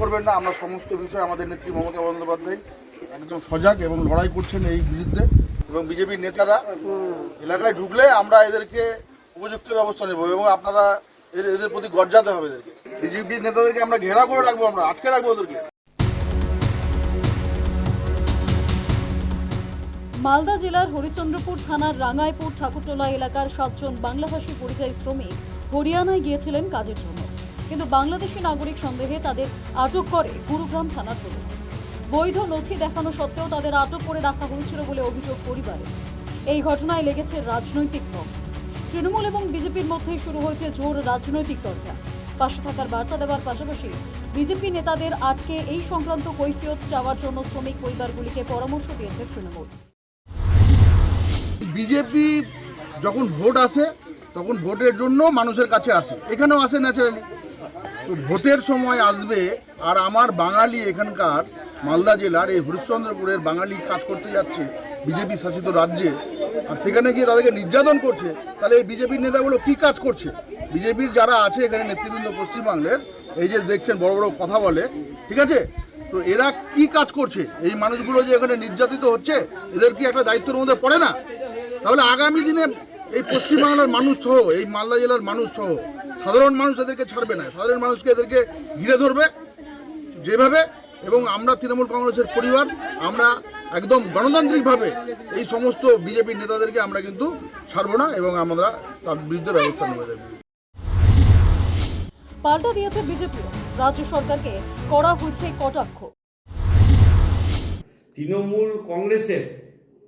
করবেন না, আমরা সমস্ত বিষয় আমাদের নেত্রী মমতা বন্দ্যোপাধ্যায় একদম সজাগ এবং লড়াই করছেন এই বিরুদ্ধে এবং বিজেপির নেতারা এলাকায় ঢুকলে আমরা এদেরকে উপযুক্ত ব্যবস্থা নেব এবং আপনারা এদের এদের প্রতি গর্জাতে হবে এদেরকে। বিজেপির নেতাদেরকে আমরা ঘেরা করে রাখব আমরা, আটকে রাখব ওদেরকে। মালদা জেলার হরিচন্দ্রপুর থানার রাঙ্গাইপুর ঠাকুরটোলা এলাকার সাতজন বাংলাভাষী পরিযায়ী শ্রমিক হরিয়ানায় গিয়েছিলেন কাজের জন্য। কিন্তু বাংলাদেশি নাগরিক সন্দেহে তাদের আটক করে গুরুগ্রাম থানার পুলিশ। বৈধ নথি দেখানো সত্ত্বেও তাদের আটক করে রাখা হয়েছিল বলে অভিযোগ পরিবারে। এই ঘটনায় লেগেছে রাজনৈতিক রং। তৃণমূল এবং বিজেপির মধ্যে শুরু হয়েছে জোর রাজনৈতিক চর্চা পাশে থাকার বার্তা দেওয়ার পাশাপাশি বিজেপি নেতাদের আটকে এই সংক্রান্ত কৈফিয়ত চাওয়ার জন্য শ্রমিক পরিবারগুলিকে পরামর্শ দিয়েছে তৃণমূল। বিজেপি যখন ভোট আসে তখন ভোটের জন্য মানুষের কাছে আসে। এখানেও আসে ন্যাচারালি তো ভোটের সময় আসবে, আর আমার বাঙালি এখানকার মালদা জেলার এই হরিশ্চন্দ্রপুরের বাঙালি কাজ করতে যাচ্ছে বিজেপি শাসিত রাজ্যে, আর সেখানে গিয়ে তাদেরকে নির্যাতন করছে, তাহলে এই বিজেপির নেতাগুলো কি কাজ করছে? বিজেপির যারা আছে এখানে নেতৃবৃন্দ পশ্চিমবাংলের এই যে দেখছেন বড় বড় কথা বলে, ঠিক আছে? তো এরা কি কাজ করছে? এই মানুষগুলো যে এখানে নির্যাতিত হচ্ছে, এদের কি একটা দায়িত্বের মধ্যে পড়ে না? তাহলে আগামী দিনে এই পশ্চিমবাংলার মানুষ সহ এই মালদা জেলার মানুষ সহ সাধারণ মানুষ এদেরকে ছাড়বে না। সাধারণ মানুষকে এদেরকে ঘিরে ধরবে যেভাবে এবং আমরা তৃণমূল কংগ্রেসের পরিবার আমরা একদম গণতান্ত্রিকভাবে এই সমস্ত বিজেপির নেতাদেরকে আমরা কিন্তু ছাড়বো না এবং আমরা তার বিরুদ্ধে ব্যবস্থা নেব এদের পাল্টা দিয়েছে বিজেপি। রাজ্য সরকারকে করা হয়েছে কটাক্ষ। তৃণমূল কংগ্রেসের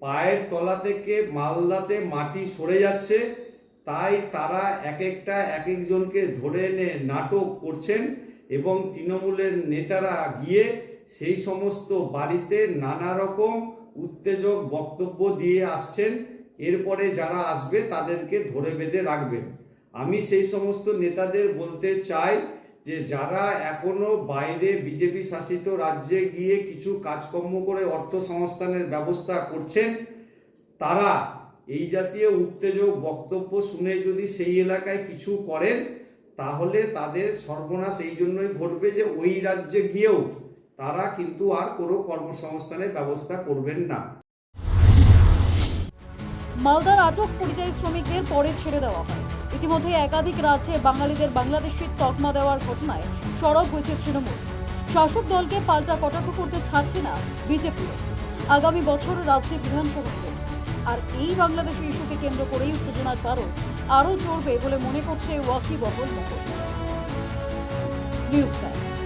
পায়ের তলা থেকে মালদাতে মাটি সরে যাচ্ছে, তাই তারা এক একটা এক একজনকে ধরে এনে নাটক করছেন এবং তৃণমূলের নেতারা গিয়ে সেই সমস্ত বাড়িতে নানা রকম উত্তেজক বক্তব্য দিয়ে আসছেন। এরপরে যারা আসবে তাদেরকে ধরে বেঁধে রাখবেন। আমি সেই সমস্ত নেতাদের বলতে চাই যে যারা এখনও বাইরে বিজেপি শাসিত রাজ্যে গিয়ে কিছু কাজকর্ম করে অর্থ সংস্থানের ব্যবস্থা করছেন, তারা এই জাতীয় উত্তেজক বক্তব্য শুনে যদি সেই এলাকায় কিছু করেন, তাহলে তাদের সর্বনাশ এই জন্যই ঘটবে যে ওই রাজ্যে গিয়েও তারা কিন্তু আর কোনো কর্মসংস্থানের ব্যবস্থা করবেন না। মালদার আটক পরিযায়ী শ্রমিকদের পরে ছেড়ে দেওয়া হয়। ইতিমধ্যে একাধিক রাজ্যে বাঙালিদের বাংলাদেশের তকমা দেওয়ার ঘটনায় সরব হয়েছে তৃণমূল। শাসক দলকে পাল্টা কটাক্ষ করতে ছাড়ছে না বিজেপি। আগামী বছর রাজ্যে বিধানসভা ভোট। আর এই বাংলাদেশি ইস্যুকে কেন্দ্র করেই উত্তেজনার কারণ আরও চড়বে বলে মনে করছে ওয়াকি বহল মহল। News time.